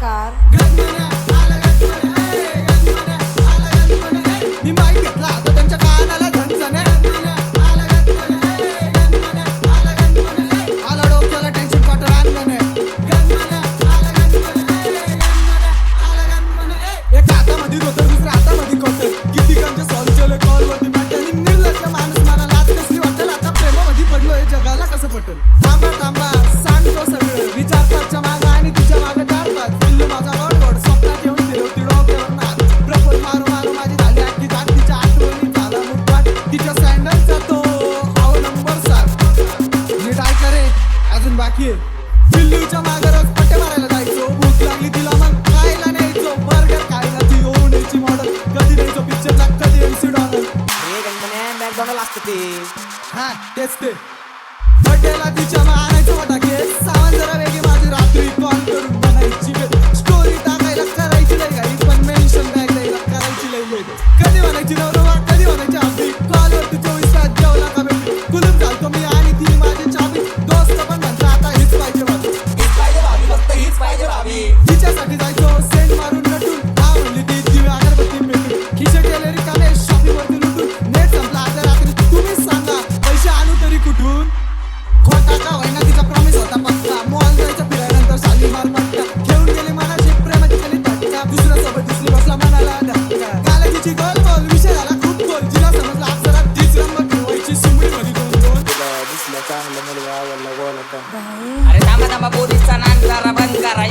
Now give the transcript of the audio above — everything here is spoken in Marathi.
प्रकार आहे पिल्लूच्या मागं रोज पट्टे मारायला जायचो. भूक लागली तिला मग खायला न्यायचो. बर्गर खायला ती यायची मॉडल कधी न्यायचो पिक्चरला कधी एमसी डॉलर. मॅकडॉनल्ड असतं ते. हा तेच ते. बड्डेला तिच्या मग तरी कुठून? खोटा का होईना तिचा प्रॉमिस होता पक्का. मॉल जायचं फिरायनंतर शालीमार पट्टा घेऊन गेली मनाशी प्रेमाची केली धक्का. दुसऱ्या सोबत दिसली बसला मनाला धक्का. कालाजीची गोल गोल विषय झाला खूप गोल जिला समजला अक्षरात तीच रंग ठेवायची सुमडी मध्ये दोन दोन. दिसलं चांगलं मुलगा आवडला बोलता बाई अरे थांबा थांबा पोलीसचा नान करा बंद करा.